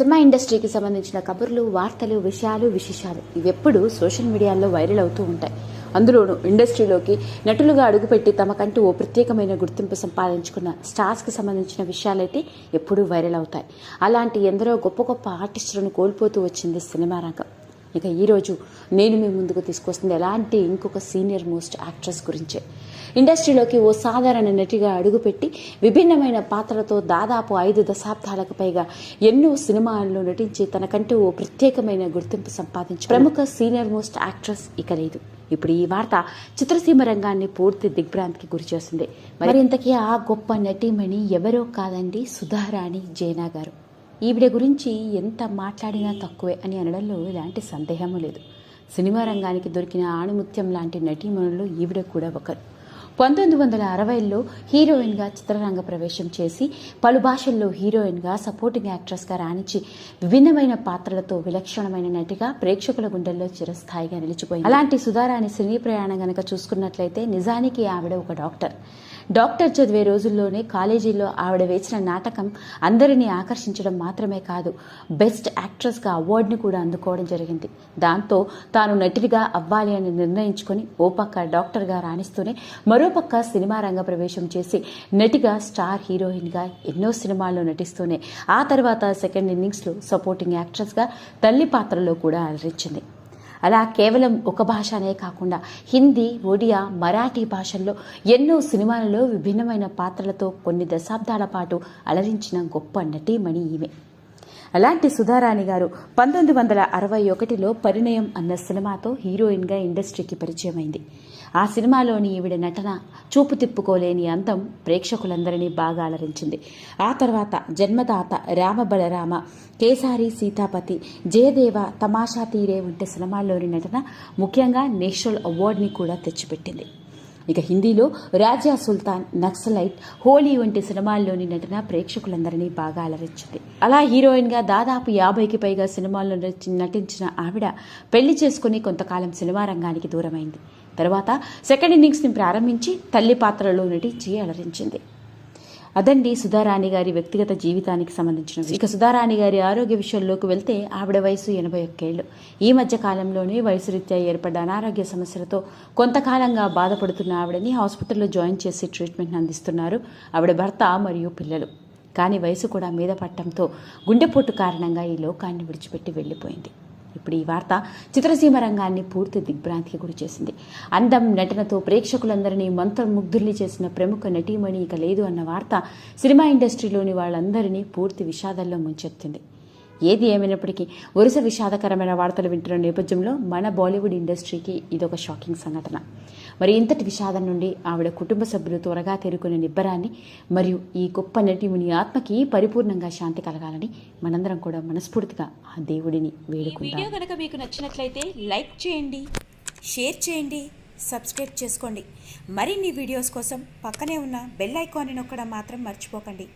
Cinema ఇండస్ట్రీకి సంబంధించిన కబుర్లు వార్తలు విషయాలు విశేషాలు ఇవెప్పుడు సోషల్ మీడియాలో వైరల్ అవుతూ ఉంటాయి. అందులోనూ ఇండస్ట్రీలోకి నటులుగా అడుగుపెట్టి తమకంటూ ఓ ప్రత్యేకమైన గుర్తింపు సంపాదించుకున్న స్టార్స్కి సంబంధించిన విషయాలైతే ఎప్పుడూ వైరల్ అవుతాయి. అలాంటి ఎందరో గొప్ప గొప్ప ఆర్టిస్టులను కోల్పోతూ వచ్చింది సినిమా రంగం. ఇక ఈరోజు నేను మీ ముందుకు తీసుకొస్తుంది ఎలాంటి ఇంకొక సీనియర్ మోస్ట్ యాక్ట్రెస్ గురించే. ఇండస్ట్రీలోకి ఓ సాధారణ నటిగా అడుగుపెట్టి విభిన్నమైన పాత్రలతో దాదాపు ఐదు దశాబ్దాలకు పైగా ఎన్నో సినిమాల్లో నటించి తనకంటూ ఓ ప్రత్యేకమైన గుర్తింపు సంపాదించి ప్రముఖ సీనియర్ మోస్ట్ యాక్ట్రెస్ ఇక లేదు. ఇప్పుడు ఈ వార్త చిత్రసీమ రంగాన్ని పూర్తి దిగ్భ్రాంతికి గురిచేస్తుంది మరి ఇంతకీ ఆ గొప్ప నటీమణి ఎవరో కాదండి సుధారాణి జైనా గారు. ఈవిడ గురించి ఎంత మాట్లాడినా తక్కువే అని అనడంలో ఎలాంటి సందేహము లేదు. సినిమా రంగానికి దొరికిన ఆణిముత్యం లాంటి నటీమణుల్లో ఈవిడ కూడా ఒకరు. పంతొమ్మిది వందల అరవైలో హీరోయిన్గా చిత్రరంగ ప్రవేశం చేసి పలు భాషల్లో హీరోయిన్గా సపోర్టింగ్ యాక్ట్రెస్గా రాణించి విభిన్నమైన పాత్రలతో విలక్షణమైన నటిగా ప్రేక్షకుల గుండెల్లో చిరస్థాయిగా నిలిచిపోయింది. అలాంటి సుధారాణి సినీ ప్రయాణం గనక చూసుకున్నట్లయితే నిజానికి ఆవిడ ఒక డాక్టర్. డాక్టర్ చదివే రోజుల్లోనే కాలేజీలో ఆవిడ వేసిన నాటకం అందరినీ ఆకర్షించడం మాత్రమే కాదు బెస్ట్ యాక్ట్రెస్గా అవార్డుని కూడా అందుకోవడం జరిగింది. దాంతో తాను నటిగా అవ్వాలి అని నిర్ణయించుకొని ఓ పక్క డాక్టర్గా రాణిస్తూనే మరో మరోపక్క సినిమా రంగ ప్రవేశం చేసి నటిగా స్టార్ హీరోయిన్గా ఎన్నో సినిమాల్లో నటిస్తూనే ఆ తర్వాత సెకండ్ ఇన్నింగ్స్లో సపోర్టింగ్ యాక్ట్రెస్గా తల్లి పాత్రలో కూడా అలరించింది. అలా కేవలం ఒక భాషనే కాకుండా హిందీ ఒడియా మరాఠీ భాషల్లో ఎన్నో సినిమాలలో విభిన్నమైన పాత్రలతో కొన్ని దశాబ్దాల పాటు అలరించిన గొప్ప నటీమణి ఈమె. అలాంటి సుధారాణి గారు పంతొమ్మిది వందల అరవై ఒకటిలో పరిణయం అన్న సినిమాతో హీరోయిన్గా ఇండస్ట్రీకి పరిచయమైంది. ఆ సినిమాలోని ఈవిడ నటన చూపు తిప్పుకోలేని అందం ప్రేక్షకులందరినీ బాగా అలరించింది. ఆ తర్వాత జన్మదాత రామ బలరామ కేసారి సీతాపతి జయదేవ తమాషా తీరే వంటి సినిమాల్లోని నటన ముఖ్యంగా నేషనల్ అవార్డుని కూడా తెచ్చిపెట్టింది. ఇక హిందీలో రాజా సుల్తాన్ నక్సలైట్ హోలీ వంటి సినిమాల్లోని నటన ప్రేక్షకులందరినీ బాగా అలరించింది. అలా హీరోయిన్గా దాదాపు యాభైకి పైగా సినిమాల్లో నటి- నటించిన ఆవిడ పెళ్ళి చేసుకుని కొంతకాలం సినిమా రంగానికి దూరమైంది. తర్వాత సెకండ్ ఇన్నింగ్స్ని ప్రారంభించి తల్లి పాత్రలో నటించి అలరించింది. అదండి సుధారాణి గారి వ్యక్తిగత జీవితానికి సంబంధించిన ఇక సుధారాణి గారి ఆరోగ్య విషయంలోకి వెళ్తే ఆవిడ వయసు ఎనభై ఒక్కేళ్ళు. ఈ మధ్య కాలంలోనే వయసు రీత్యా ఏర్పడ్డ అనారోగ్య సమస్యలతో కొంతకాలంగా బాధపడుతున్న ఆవిడని హాస్పిటల్లో జాయిన్ చేసి ట్రీట్మెంట్ అందిస్తున్నారు ఆవిడ భర్త మరియు పిల్లలు. కానీ వయసు కూడా మీద పట్టడంతో గుండెపోటు కారణంగా ఈ లోకాన్ని విడిచిపెట్టి వెళ్ళిపోయింది. ఇప్పుడు ఈ వార్త చిత్రసీమ రంగాన్ని పూర్తి దిగ్భ్రాంతికి గురి చేసింది. అందం నటనతో ప్రేక్షకులందరినీ మంత్రముగ్ధుల్ని చేసిన ప్రముఖ నటీమణి ఇక లేదు అన్న వార్త సినిమా ఇండస్ట్రీలోని వాళ్ళందరినీ పూర్తి విషాదంలో ముంచెత్తింది. ఏది ఏమైనప్పటికీ వరుస విషాదకరమైన వార్తలు వింటున్న నేపథ్యంలో మన బాలీవుడ్ ఇండస్ట్రీకి ఇదొక షాకింగ్ సంఘటన. మరి ఇంతటి విషాదం నుండి ఆవిడ కుటుంబ సభ్యులు త్వరగా తేరుకునే నిబ్బరాన్ని మరియు ఈ గొప్ప నటిముని ఆత్మకి పరిపూర్ణంగా శాంతి కలగాలని మనందరం కూడా మనస్ఫూర్తిగా ఆ దేవుడిని వేడుకుందాం. వీడియో కనుక మీకు నచ్చినట్లయితే లైక్ చేయండి షేర్ చేయండి సబ్స్క్రైబ్ చేసుకోండి. మరిన్ని వీడియోస్ కోసం పక్కనే ఉన్న బెల్ ఐకాన్ని నొక్కడం మాత్రం మర్చిపోకండి.